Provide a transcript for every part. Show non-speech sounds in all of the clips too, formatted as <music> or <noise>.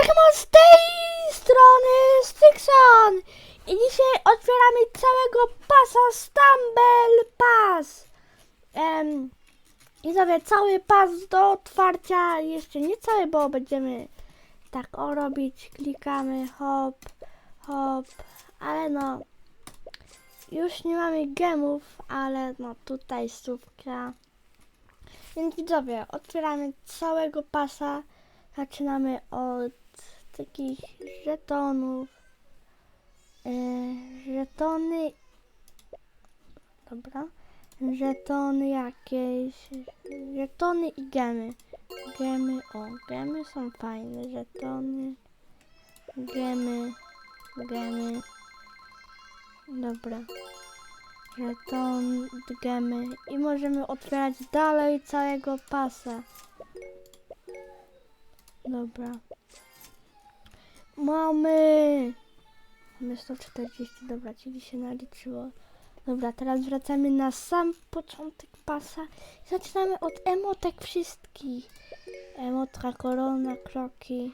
Czekam z tej strony Stixon i dzisiaj otwieramy całego pasa Stumble Pass. Em, I sobie cały pas do otwarcia, jeszcze nie cały, bo będziemy tak o robić, klikamy hop, hop, ale no już nie mamy gemów, ale no tutaj słówka. Więc widzowie, otwieramy całego pasa. Zaczynamy od takich żetonów. Yy, żetony. Dobra. Żetony jakieś. Żetony i gemy. Gemy, o, gemy są fajne. Żetony. Gemy. Gemy. Dobra. Żeton, gemy. I możemy otwierać dalej całego pasa. Dobra. Mamy! Mamy 140, dobra, czyli się naliczyło. Dobra, teraz wracamy na sam początek pasa. Zaczynamy od emotek wszystkich. Emotka, korona, kroki.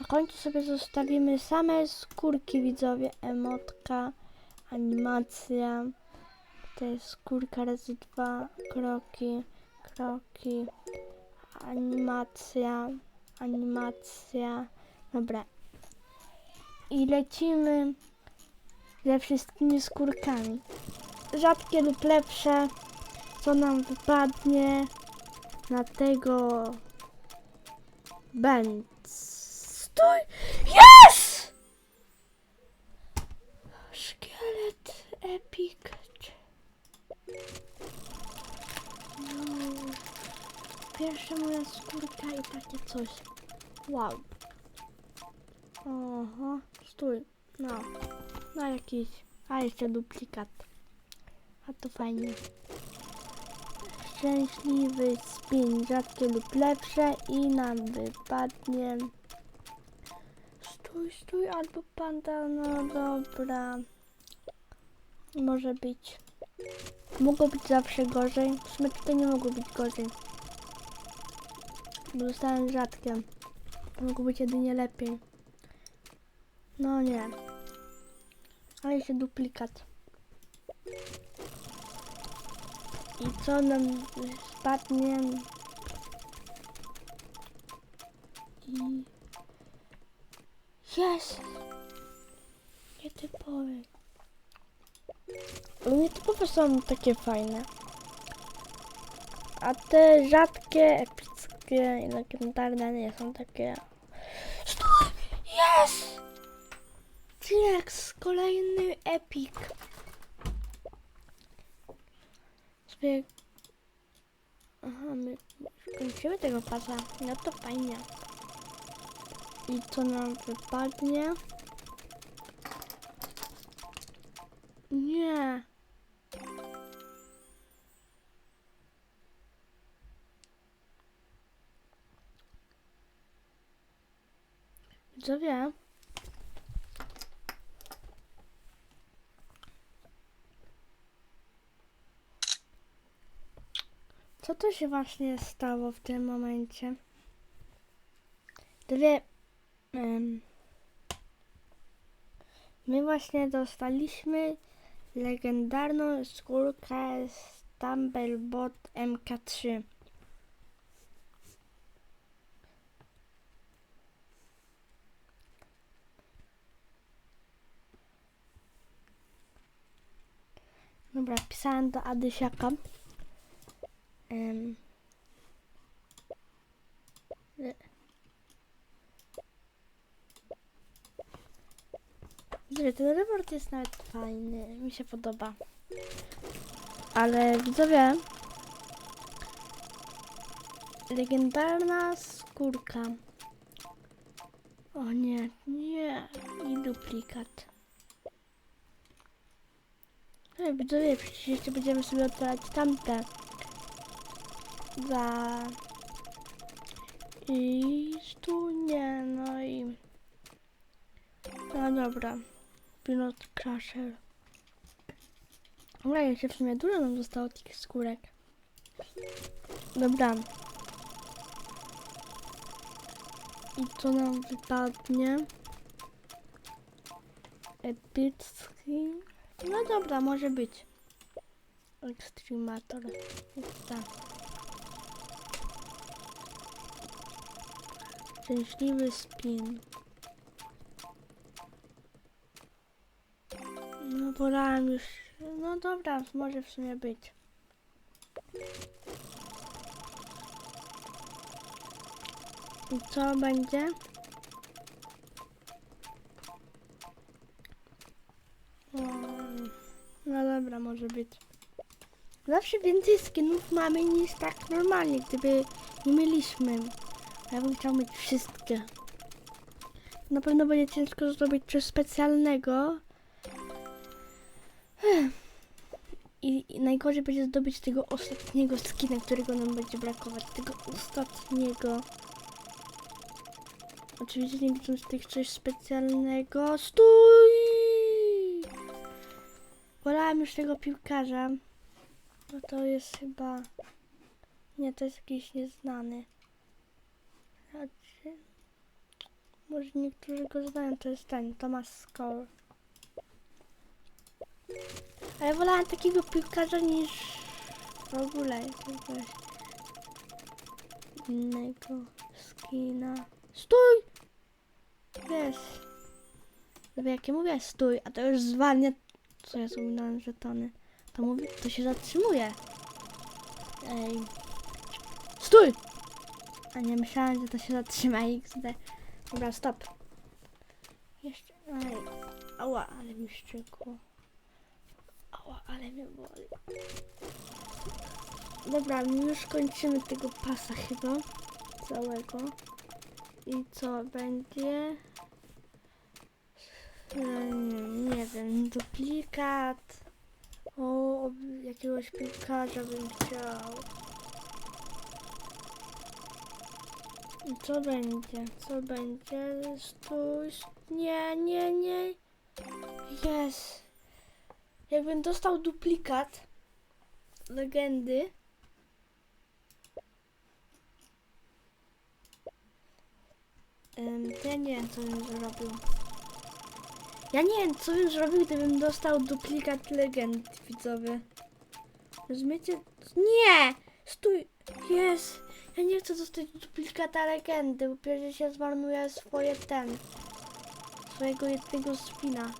Na końcu sobie zostawimy same skórki, widzowie. Emotka, animacja. To jest skórka razy dwa, kroki, kroki, animacja, animacja. Dobra. I lecimy ze wszystkimi skórkami. Rzadkie lub lepsze, co nam wypadnie na tego będzie. Stój! Yes! Szkielet epic. No. Pierwsza moja skórka i takie coś. Wow. Oho, stój. No. No jakiś. A jeszcze duplikat. A to fajnie. Szczęśliwy spin, rzadkie lub lepsze i nam wypadnie. Stój, stój, albo panda, no dobra. Może być. Mogło być zawsze gorzej. W sumie tutaj nie mogło być gorzej. Bo zostałem rzadkiem. Mogło być jedynie lepiej. No nie. Ale jeszcze duplikat. I co nam spadnie? I... Jest! Nietypowe. Ale nietypowe są takie fajne. A te rzadkie, epickie i legendarne nie są takie. T-Rex, kolejny epic. Sobie... Aha, my kończymy tego pasa. No to fajnie. I co nam wypadnie? Nie. Widzowie. Co to się właśnie stało w tym momencie? Dwie. em, my właśnie dostaliśmy legendarną skórkę Stumblebot MK3. Dobra, pisałem do Adysiaka. Widzowie, ten report jest nawet fajny, mi się podoba. Ale widzowie, legendarna skórka. O nie, nie, i duplikat. Ej, widzowie, przecież jeszcze będziemy sobie otwierać tamte. Za... I tu nie, no i... No dobra. Pilot Crusher. Dobra, jeszcze w sumie dużo nam zostało tych skórek. Dobra. I co nam wypadnie? Epicki. No dobra, może być. Extremator. Tak. Szczęśliwy spin. No wolałem już. No dobra, może w sumie być. I co będzie? Mm, No dobra, może być. Zawsze więcej skinów mamy niż tak normalnie, gdyby nie mieliśmy. Ja bym chciał mieć wszystkie. Na pewno będzie ciężko zrobić coś specjalnego. I, I najgorzej będzie zdobyć tego ostatniego skina, którego nam będzie brakować. Tego ostatniego. Oczywiście nie licząc tych coś specjalnego. Stój! Wolałem już tego piłkarza. No to jest chyba... Nie, to jest jakiś nieznany. Może niektórzy go znają, to jest ten, Thomas Skoll. Ale wolałem takiego piłkarza niż w ogóle jakiegoś innego skina. Stój! Jest. Dobra, jak ja mówię stój, a to już zwalnia... Co ja zuminąłem żetony? To mówi, to się zatrzymuje. Ej. Stój! A nie myślałem, że to się zatrzyma XD. Dobra, stop. Jeszcze. Ej. Ała, ale mi szczekło. Ała, ale mnie boli. Dobra, już kończymy tego pasa chyba. Całego. I co będzie? E, Nie, wiem, duplikat. O, jakiegoś piłkarza bym chciał. Co będzie? Co będzie? Stój. st- Nie, nie, nie. Jest. Jakbym dostał duplikat legendy. Ja nie wiem, co bym zrobił. Ja nie wiem, co bym zrobił, gdybym dostał duplikat legend widzowy. Rozumiecie? Nie! Stój! Jest! Ja nie chcę dostać duplikata legendy, bo przecież się zmarnuje swoje ten. Swojego jednego spina.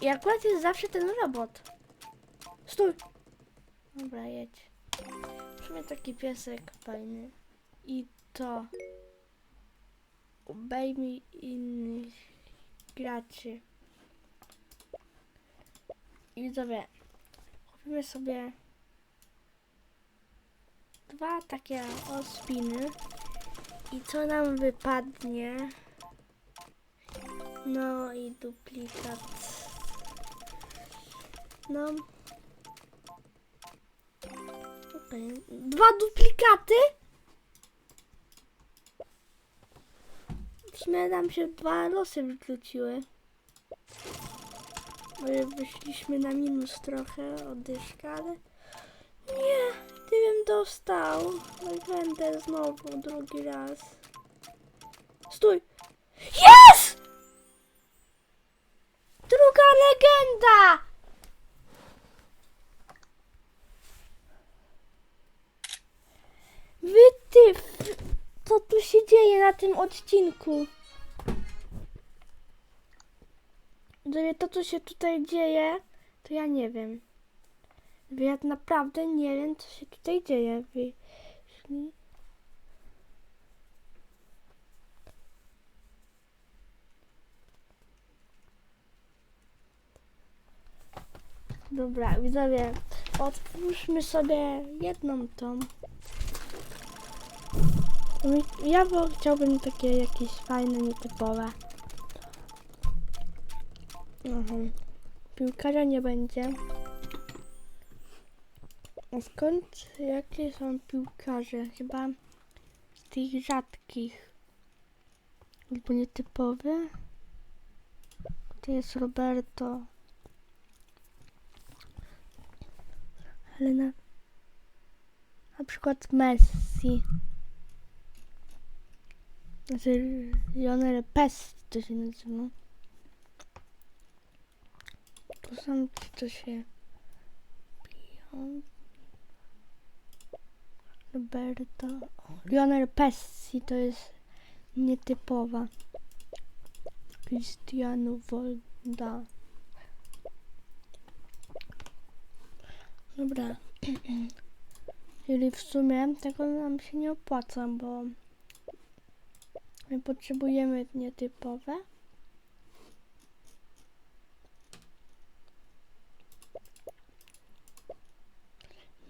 I akurat jest zawsze ten robot. Stój! Dobra, jedź. W sumie taki piesek fajny. I to. Obejmij innych graczy. I widzowie, kupimy sobie dwa takie ospiny. I co nam wypadnie? No i duplikat. No. Okej. Dwa duplikaty? W sumie nam się dwa losy. Może wyszliśmy na minus trochę oddyszka, ale nie, gdybym dostał legendę znowu drugi raz. Stój! Jest! Druga legenda! Wy ty, co tu się dzieje na tym odcinku? Gdyby to, co się tutaj dzieje, to ja nie wiem. Gdyby ja naprawdę nie wiem, co się tutaj dzieje. Wyślij. Dobra, widzowie, otwórzmy sobie jedną tą. Ja bo chciałbym takie jakieś fajne, nietypowe. Mhm. Piłkarza nie będzie. Skąd jakie są piłkarze? Chyba z tych rzadkich. Albo nietypowe. To jest Roberto. Ale na, na przykład Messi. Znaczy, Lionel Pest to się nazywa. To są co się biją. Roberto. Lionel Pessi to jest nietypowa. Cristiano Volda. Dobra. <clears throat> Czyli w sumie tego nam się nie opłaca, bo my potrzebujemy nietypowe.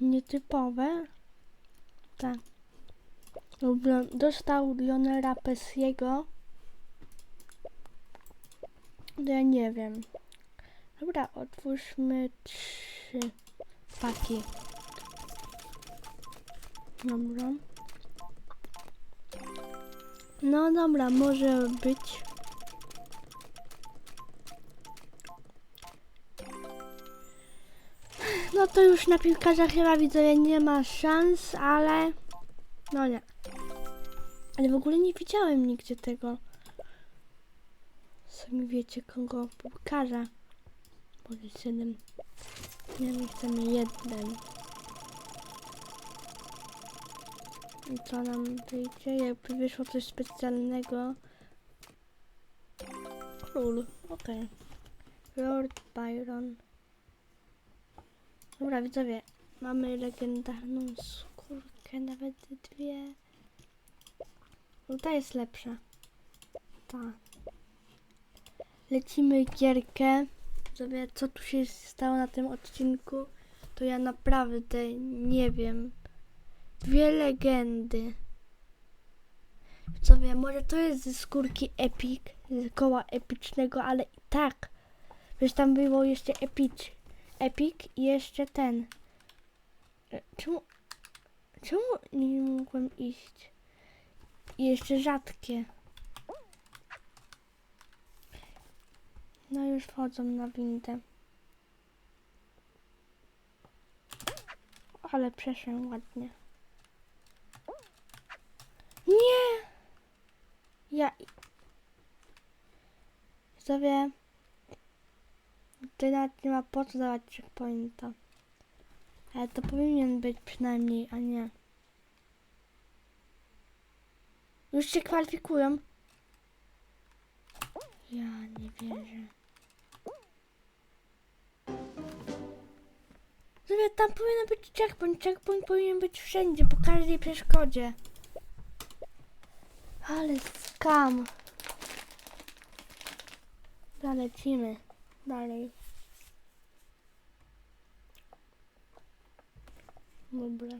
Nietypowe. Tak. Dostał Lionera Pessiego. To ja nie wiem. Dobra, otwórzmy trzy paki. Dobra. No dobra, może być. To już na piłkarza chyba widzę, nie ma szans, ale... No nie. Ale w ogóle nie widziałem nigdzie tego. Sami wiecie kogo piłkarza. Może siedem. Nie my chcemy jeden. I co nam wyjdzie? Jakby wyszło coś specjalnego. Król, okej. Lord Byron. Dobra, widzowie, mamy legendarną skórkę, nawet dwie. No ta jest lepsza. Ta. Lecimy gierkę. Widzowie, co tu się stało na tym odcinku, to ja naprawdę nie wiem. Dwie legendy. Widzowie, może to jest ze skórki Epic, z koła epycznego, ale i tak. Wiesz, tam było jeszcze Epic. Epic i jeszcze ten. E, Czemu, czemu nie mogłem iść? I jeszcze rzadkie. No już wchodzą na windę. Ale przeszłem ładnie. Nie! Ja... Sobie... Ty nawet nie ma po co dawać checkpointa. Ale to powinien być przynajmniej, a nie. Już się kwalifikują. Ja nie wierzę. Sobie tam powinien być checkpoint. Checkpoint powinien być wszędzie, po każdej przeszkodzie. Ale skam. Zalecimy dalej. Dobra.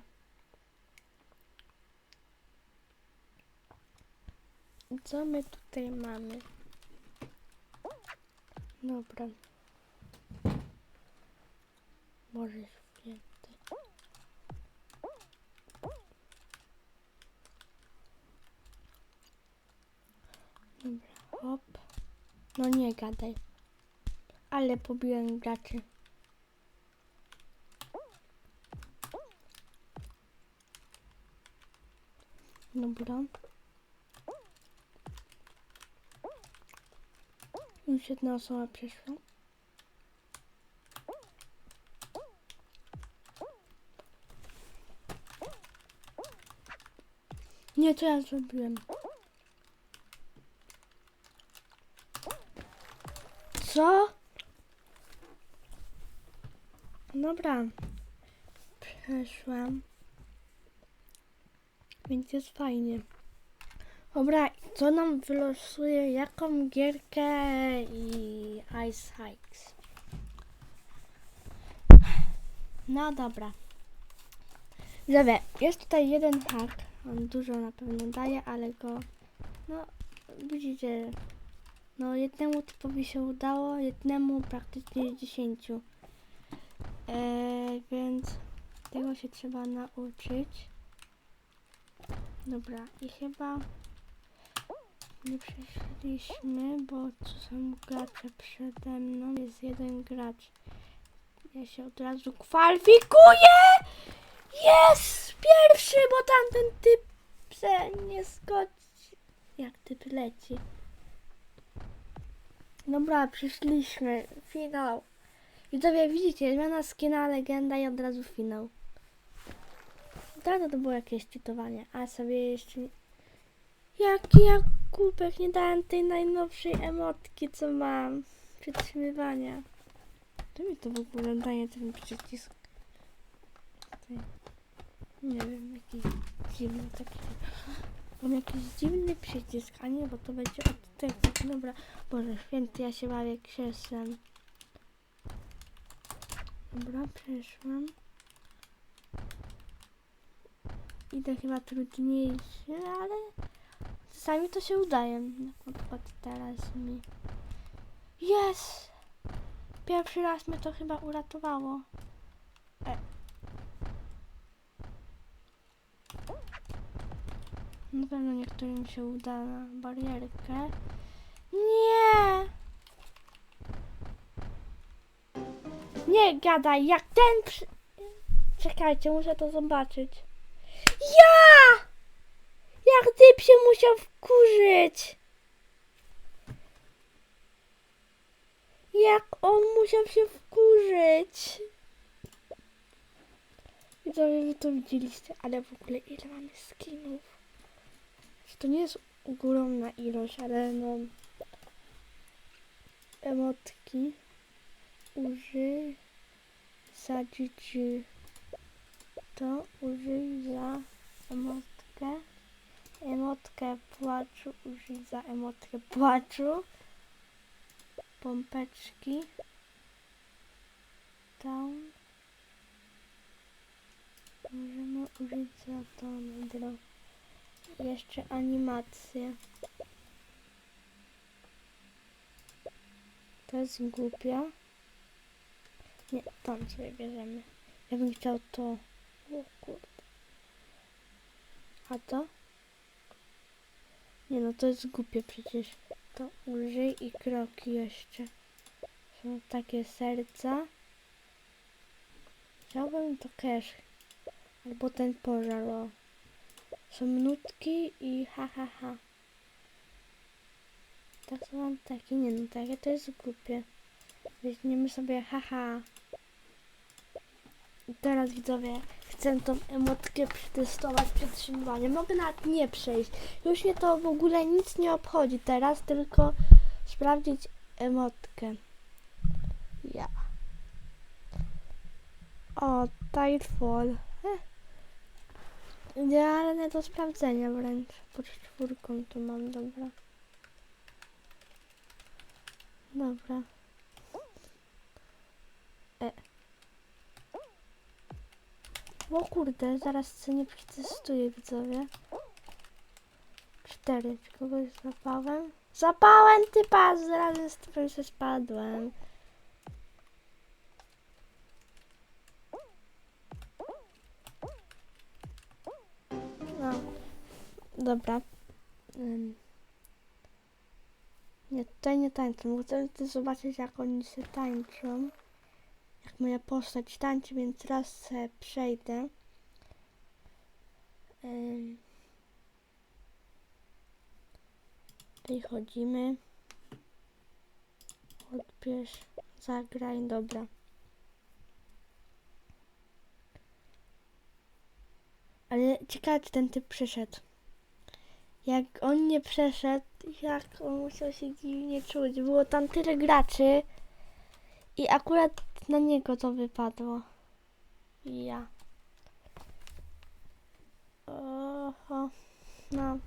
Co my tutaj mamy? Dobra. Może święty. Dobra, hop. No nie gadaj. Ale pobiłem graczy. Dobra. Już jedna osoba przeszła. Nie, to ja zrobiłem. Co? Dobra. Przeszłam. Więc jest fajnie. Dobra, co nam wylosuje? Jaką gierkę i Ice Hikes? No dobra. Widzowie, jest tutaj jeden hak. On dużo na pewno daje, ale go... No, widzicie... No, jednemu typowi się udało, jednemu praktycznie dziesięciu. Eee, więc tego się trzeba nauczyć. Dobra, i chyba nie przeszliśmy, bo tu są gracze przede mną. Jest jeden gracz. Ja się od razu kwalifikuję! Jest! Pierwszy, bo tamten typ se nie skoczy. jak typ leci. Dobra, przyszliśmy. Finał. I tobie widzicie, zmiana skina, legenda i od razu finał. Teraz to było jakieś czytowanie, a sobie jeszcze... Jaki ja kubek, nie dałem tej najnowszej emotki, co mam. Przytrzymywania. To mi to w ogóle daje ten przycisk. Nie wiem, jakiś dziwny taki. Mam jakiś dziwny przycisk, a nie, bo to będzie od tego. Dobra, Boże święty, ja się bawię krzesłem. Dobra, przeszłam. Idę chyba trudniejsze, ale czasami to się udaje. Na przykład teraz mi. Jest! Pierwszy raz mnie to chyba uratowało. E. Na pewno niektórym się uda na barierkę. Nie! Nie gadaj, jak ten przy... Czekajcie, muszę to zobaczyć. Ja! Jak typ się musiał wkurzyć! Jak on musiał się wkurzyć! Widzowie, wy to widzieliście, ale w ogóle ile mamy skinów? To nie jest ogromna ilość, ale no... Emotki. Użyj za dzieci. To użyj za emotkę. Emotkę płaczu. Użyj za emotkę płaczu. Pompeczki. Down. Możemy użyć za to dro. Jeszcze animację. To jest głupia. Nie, tam sobie bierzemy. Ja bym chciał to. O kurde. A to? Nie no, to jest głupie przecież. To użyj i kroki jeszcze. Są takie serca. Chciałbym to cash. Albo ten pożar, o. Są nutki i ha ha ha. Tak mam takie, nie no, takie to jest głupie. Weźmiemy sobie haha. I teraz widzowie, chcę tą emotkę przetestować przetrzymywanie. Mogę nawet nie przejść. Już mnie to w ogóle nic nie obchodzi teraz, tylko sprawdzić emotkę. Ja. O, Tidefall. Eh. Idealne do sprawdzenia wręcz. Pod czwórką tu mam, dobra. Dobra. E. O kurde, zaraz cenię przetestuję widzowie. Cztery. Czy kogoś złapałem? Zapałem typa, zaraz z typem się spadłem. No. Dobra. Nie, tutaj nie tańczą, chcę zobaczyć jak oni się tańczą. Moja postać tańczy, więc raz przejdę. Tutaj chodzimy. Odbierz, zagraj, dobra. Ale ciekawe, czy ten typ przyszedł. Jak on nie przeszedł, jak on musiał się dziwnie czuć. Było tam tyle graczy i akurat na niego to wypadło. Ja. Oho. No.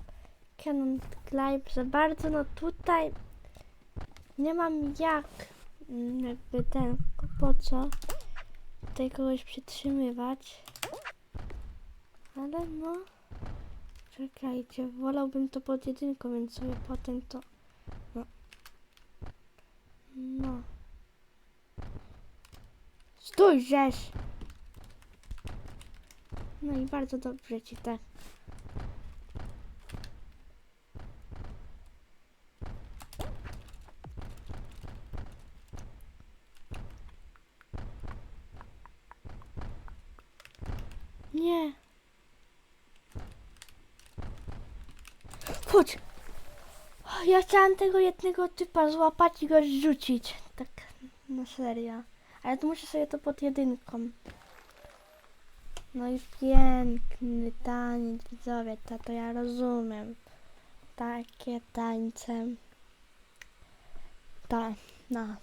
Canon Clive za bardzo. No tutaj nie mam jak mm, jakby ten, po co tutaj kogoś przytrzymywać. Ale no. Czekajcie, wolałbym to pod jedynką, więc sobie potem to... No. No. Stój, żeż! No i bardzo dobrze ci tak. Nie. Chodź! Ja chciałam tego jednego typa złapać i go rzucić. Tak na serio. Ale to muszę sobie to pod jedynką. No i piękny taniec, widzowie, to, to ja rozumiem. Takie tańce. Tak, no.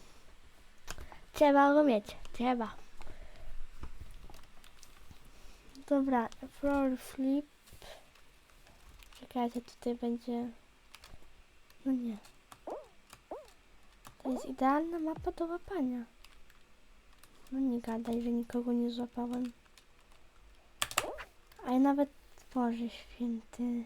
Trzeba umieć, trzeba. Dobra, floor flip. Czekajcie, tutaj będzie... No nie. To jest idealna mapa do łapania. No nie gadaj, że nikogo nie złapałem. A nawet Boże święty.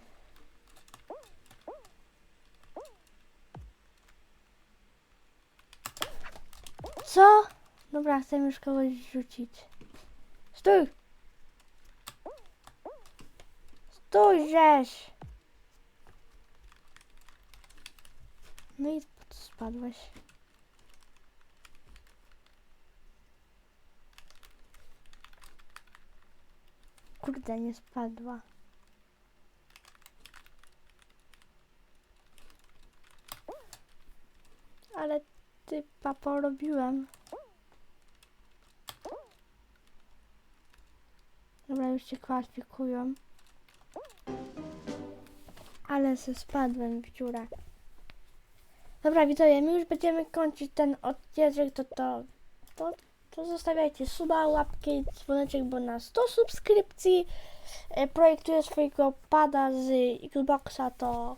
Co? Dobra, chcę już kogoś rzucić. Stój! Stój, żeś! No i spadłeś. Kurde, nie spadła. Ale typa porobiłem. Dobra, już się kwalifikują. Ale se spadłem w dziurę. Dobra, widzowie, my już będziemy kończyć ten odcinek, to to, to, to zostawiajcie suba, łapki, dzwoneczek, bo na 100 subskrypcji e, projektuję swojego pada z Xboxa, to